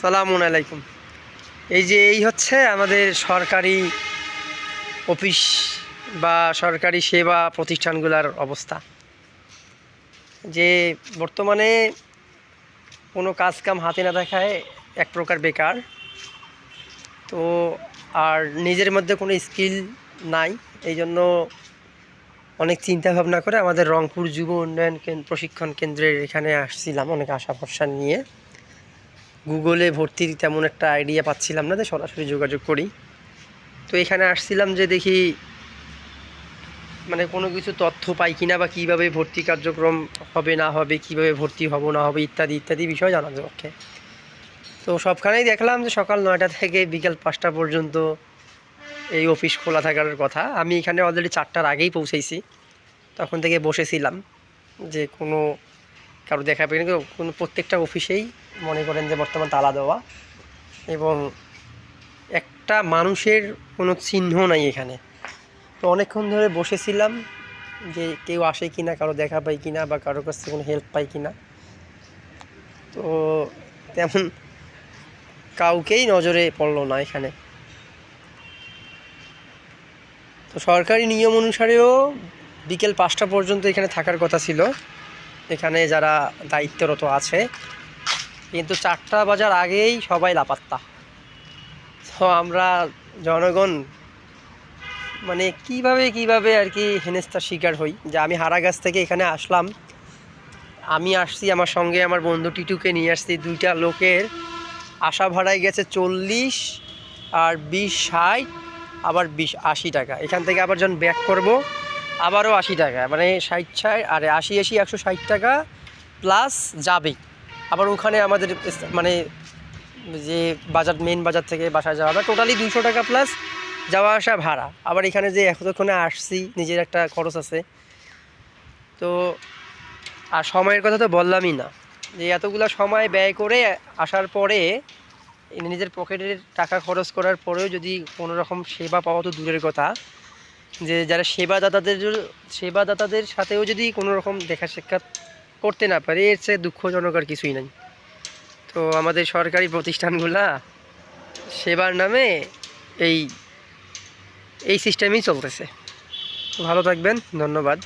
সালামুন আলাইকুম। এই যে এই হচ্ছে আমাদের সরকারি অফিস বা সরকারি সেবা প্রতিষ্ঠানগুলোর অবস্থা। যে বর্তমানে কোনো কাজ কাম হাতে না দেখায় এক প্রকার বেকার। তো আর নিজের মধ্যে কোনো স্কিল নাই এই জন্য অনেক চিন্তা ভাবনা করে আমাদের রংপুর যুব উন্নয়ন প্রশিক্ষণ কেন্দ্রের এখানে আসছিলাম, অনেক আশা ভরসা নিয়ে। গুগলে ভর্তির তেমন একটা আইডিয়া পাচ্ছিলাম না যে সরাসরি যোগাযোগ করি। তো এখানে আসছিলাম যে দেখি মানে কোনো কিছু তথ্য পাই কিনা বা কীভাবে ভর্তি কার্যক্রম হবে, না হবে, কীভাবে ভর্তি হব, না হবে, ইত্যাদি ইত্যাদি বিষয় জানার পক্ষে। তো সবখানেই দেখলাম যে সকাল নয়টা থেকে বিকাল পাঁচটা পর্যন্ত এই অফিস খোলা থাকার কথা। আমি এখানে অলরেডি চারটার আগেই পৌঁছেছি। তখন থেকে বসেছিলাম যে কোনো কারও দেখা পেয়ে কোনো প্রত্যেকটা অফিসেই মনে করেন যে বর্তমান তালা দেওয়া এবং একটা মানুষের কোনো চিহ্ন নাই এখানে। তো অনেকক্ষণ ধরে বসেছিলাম যে কেউ আসে কি না কারও দেখা পাই কি না বা কারোর কাছ থেকে কোনো হেল্প পাই কি না তো তেমন কাউকেই নজরে পড়ল না এখানে। তো সরকারি নিয়ম অনুসারেও বিকেল পাঁচটা পর্যন্ত এখানে থাকার কথা ছিল। এখানে যারা দায়িত্বরত আছে কিন্তু চারটা বাজার আগেই সবাই লাপাত্তা। তো আমরা জনগণ মানে কীভাবে কীভাবে আর কি হেনেস্তার শিকার হই, যে আমি হারাগাছ থেকে এখানে আসলাম, আমি আসছি আমার সঙ্গে আমার বন্ধু টিটুকে নিয়ে আসছি, দুইটা লোকের আশা ভাড়ায় গেছে চল্লিশ আর বিশ ষাট, আবার বিশ আশি টাকা। এখান থেকে আবার যখন ব্যাক করব, আবারও আশি টাকা মানে ষাট ষাট, আর আশি আশি, একশো ষাট টাকা, প্লাস যাবেই। আবার ওখানে আমাদের মানে যে বাজার মেন বাজার থেকে বাসায় যাওয়া বা টোটালি দুশো টাকা প্লাস যাওয়া আসা ভাড়া। আবার এখানে যে এতক্ষণে আসছি, নিজের একটা খরচ আছে। তো, আর সময়ের কথা তো বললামই না। যে এতগুলো সময় ব্যয় করে আসার পরে নিজের পকেটের টাকা খরচ করার পরেও যদি কোনো রকম সেবা পাওয়া তো দূরের কথা। যে যারা সেবাদাতাদের সেবাদাতাদের সাথেও যদি কোনো রকম দেখা সাক্ষাৎ করতে না পারে, এর চেয়ে দুঃখজনক আর কিছুই নাই। তো আমাদের সরকারি প্রতিষ্ঠানগুলা সেবার নামে এই এই সিস্টেমই চলতেছে। ভালো থাকবেন, ধন্যবাদ।